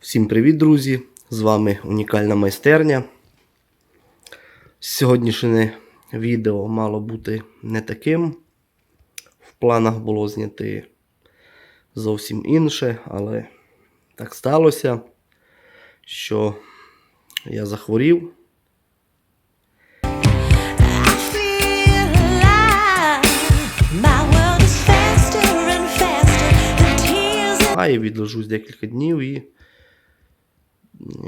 Всім привіт, друзі! З вами унікальна майстерня. Сьогоднішнє відео мало бути не таким. В планах було зняти зовсім інше, але так сталося, що я захворів. А і відложусь декілька днів і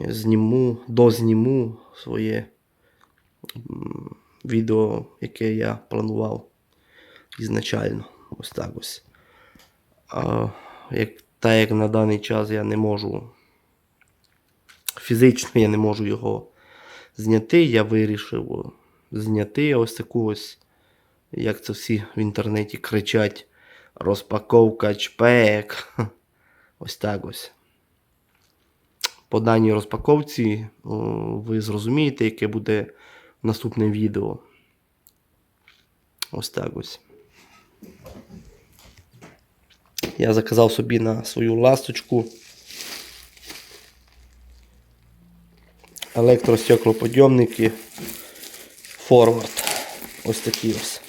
зніму, дозніму своє відео, яке я планував ізначально. Ось так ось. А, як, та як на даний час я не можу фізично я не можу його зняти, я вирішив зняти ось таку ось, як це всі в інтернеті кричать, розпаковка чпек. Ось так ось. По даній розпаковці ви зрозумієте, яке буде наступне відео. Ось так ось. Я заказав собі на свою ласточку електростеклоподйомники Forward. Ось такі ось.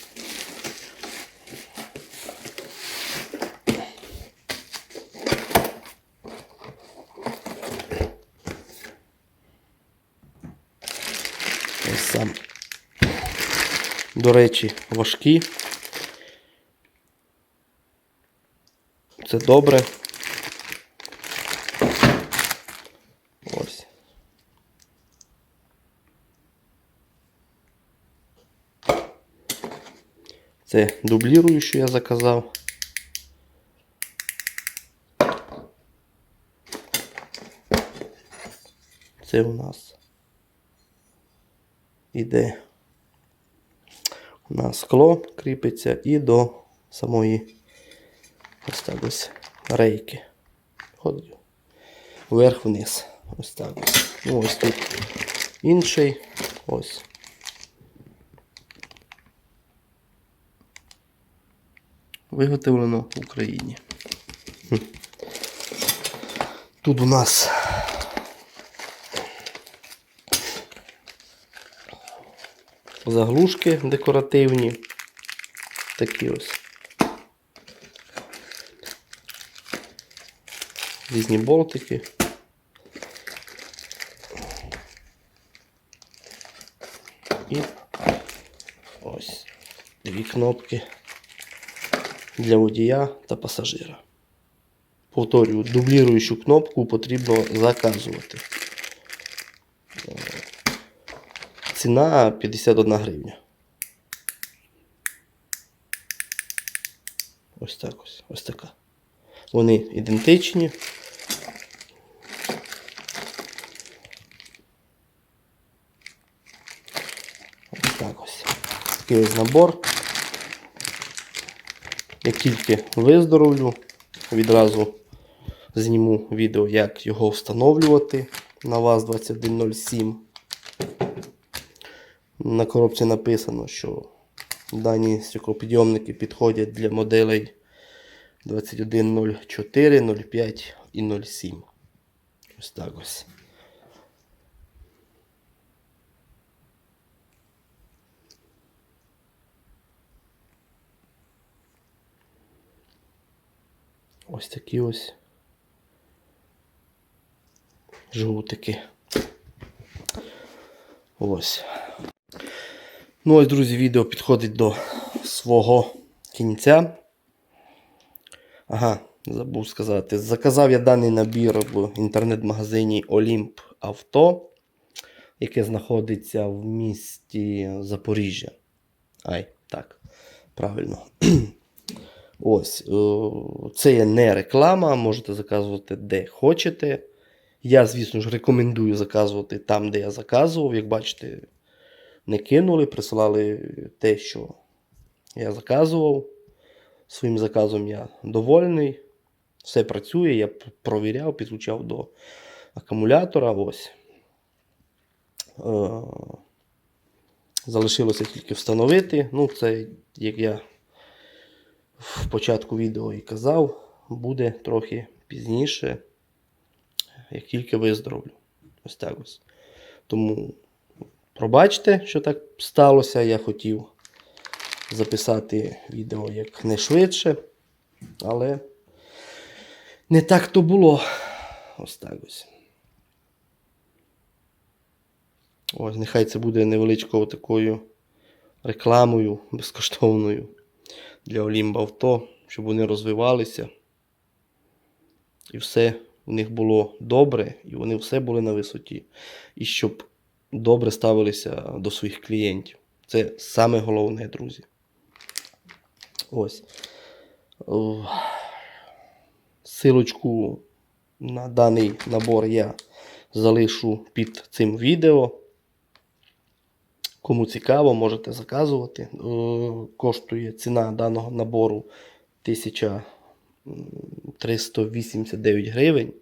Ось сам. До речі, важкі. Це добре. Ось. Це дублірую, що я заказав. Це у нас іде на скло кріпиться і до самої ось так ось рейки. Ходить вверх-вниз. Ось так. Ну, ось тут інший. Ось. Виготовлено в Україні. Тут у нас заглушки декоративні. Такі ось. Різні болтики. І ось дві кнопки для водія та пасажира. Повторюю, дубліруючу кнопку потрібно заказувати. Ціна 51 гривня. Ось так ось. Ось така. Вони ідентичні. Ось так ось. Такий ось набор. Як тільки виздоровлю, відразу зніму відео, як його встановлювати на ВАЗ-2107. На коробці написано, що дані стеклопідйомники підходять для моделей 2104, 05 і 07. Ось так ось. Ось такі ось жгутики. Ось. Ну ось, друзі, відео підходить до свого кінця. Ага, забув сказати. Заказав я даний набір в інтернет-магазині Olymp Auto, яке знаходиться в місті Запоріжжя. Ай, так, правильно. Ось, е, це є не реклама, можете заказувати де хочете. Я, звісно ж, рекомендую заказувати там, де я заказував. Як бачите, не кинули, присилали те, що я заказував. Своїм заказом я довольний. Все працює, я провіряв, підключав до акумулятора. Ось. Е, Залишилося тільки встановити. Ну, це, як я в початку відео і казав, буде трохи пізніше. як тільки виздоровлю. Ось так ось. Тому пробачте, що так сталося. Я хотів записати відео як не швидше, але не так то було. Ось так ось. Ось, нехай це буде невеличкою такою рекламою безкоштовною для Олімб Авто, щоб вони розвивалися. І все у них було добре, і вони все були на висоті. І щоб добре ставилися до своїх клієнтів. Це саме головне, друзі. Ось. Силочку на даний набор я залишу під цим відео. Кому цікаво, можете заказувати. Е, Коштує ціна даного набору 1389 гривень.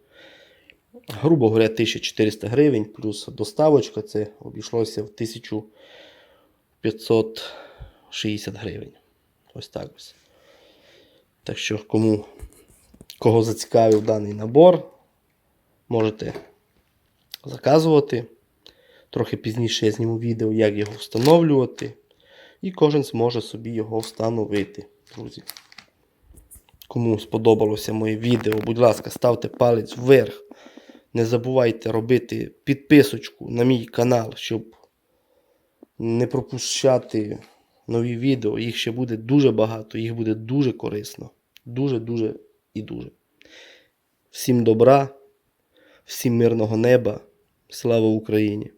Грубо говоря, 1400 гривень, плюс доставочка це обійшлося в 1560 гривень. Ось так ось. Так що, кому кого зацікавив даний набор, можете заказувати. Трохи пізніше я зніму відео, як його встановлювати. І кожен зможе собі його встановити, друзі. Кому сподобалося моє відео, будь ласка, ставте палець вверх. Не забувайте робити підписочку на мій канал, щоб не пропущати нові відео. Їх ще буде дуже багато, їх буде дуже корисно. Дуже-дуже і дуже. Всім добра, всім мирного неба. Слава Україні!